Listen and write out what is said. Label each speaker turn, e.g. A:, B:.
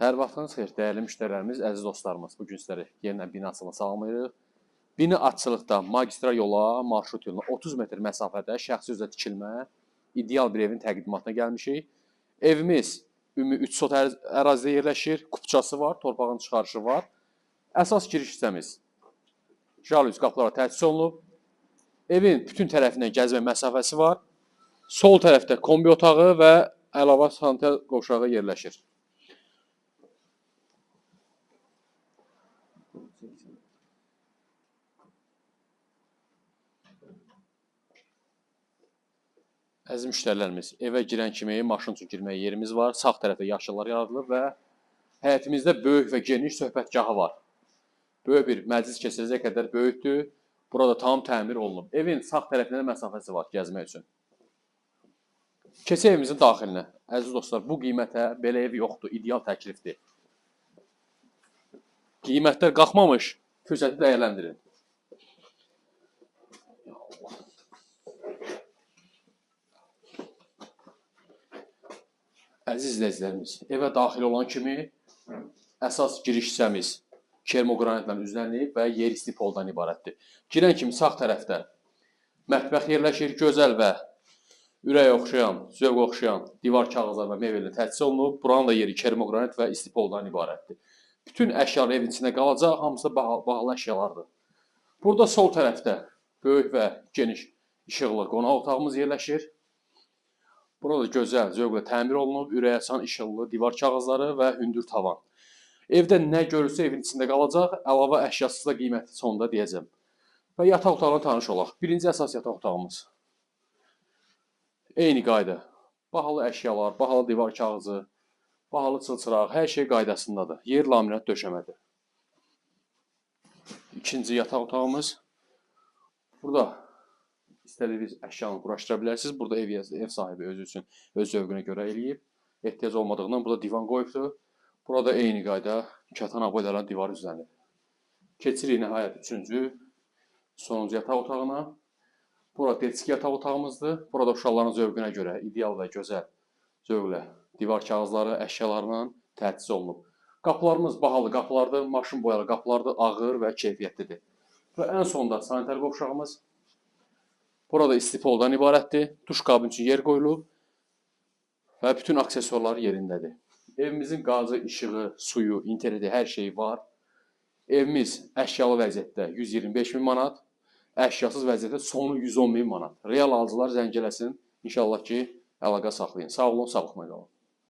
A: Hər vaxtınız xeyir, dəyərli müştərilərimiz, əziz dostlarımız. Bu gün sizləri yenidən binasını salamlayırıq. Bina açılıqda magistral yola, marşrut yoluna 30 metr məsafədə şəxsi üzrə tikilmə, ideal bir evin təqdimatına gəlmişik. Evimiz ümumi 3 sot əraz- ərazidə yerləşir, kupçası var, torpağın çıxarışı var. Əsas giriş hissəmiz jalüz qapılara təchiz olunub. Evin bütün tərəfindən gəzmə məsafəsi var. Sol tərəfdə kombi otağı və əlavə sanitar qovşağı yerləşir. Əziz müştərilərimiz, evə girən kimi maşın üçün girməyə yerimiz var. Sağ tərəfdə yaşıllar yaradılıb və həyətimizdə böyük və geniş söhbətgahı var. Böyük bir məclis keçiriləcək qədər böyükdür. Burada tam təmir olunub. Evin sağ tərəfində də məsafəsi var gəzmək üçün. Keçək evimizin daxilinə. Əziz dostlar, bu qiymətə belə ev yoxdur, ideal təklifdir. Qiymətlər qalxmamış, fürsəti dəyərləndirin. Əziz izləyicilərimiz, evə daxil olan kimi əsas giriş hissəmiz kermoqranitlə üzlənib və yer isti poldan ibarətdir. Girən kimi sağ tərəfdə mətbəx yerləşir, gözəl və ürək oxşayan, zövq oxşayan divar kağızlar və mebellə təchiz olunub. Buranın da yeri kermoqranit və isti poldan ibarətdir. Bütün əşyalar evin içində qalacaq, hamısı bahalı, bahalı əşyalardır. Burada sol tərəfdə böyük və geniş işıqlı qonaq otağımız yerləşir. Burada gözəl, zövqlə təmir olunub, ürəkaçan işıqlı divar kağızları və hündür tavan. Evdə nə görürsə evin içində qalacaq, əlavə əşyasız da qiyməti sonunda deyəcəm. Və yataq otağına tanış olaq. Birinci əsas yataq otağımız. Eyni qayda. Bahalı əşyalar, bahalı divar kağızı, bahalı çılçıraq, hər şey qaydasındadır. Yer laminat döşəmədir. İkinci yataq otağımız. Burada istədiyiniz əşyanı quraşdıra bilərsiniz. Burada ev, ev sahibi özü üçün öz zövqünə görə eləyib. Ehtiyac olmadığından burada divan qoyubdur. Burada eyni qayda kətan aboylarla divar üzlənir. Keçirik nəhayət üçüncü, sonuncu yataq otağına. Burada detski yataq otağımızdır. Burada uşaqların zövqünə görə ideal və gözəl zövqlə divar kağızları, əşyalarla təchiz olunub. Qapılarımız bahalı qapılardır, maşın boyalı qapılardır, ağır və keyfiyyətlidir. Və ən sonda sanitar qovşağımız Burada istipoldan ibarətdir. Duş qabı üçün yer qoyulub və bütün aksesuarlar yerindədir. Evimizin qazı, işığı, suyu, interneti, hər şeyi var. Evimiz əşyalı vəziyyətdə 125 min manat, əşyasız vəziyyətdə sonu 110 min manat. Real alıcılar zəng eləsin. İnşallah ki, əlaqə saxlayın. Sağ olun, sağlıqla qalın.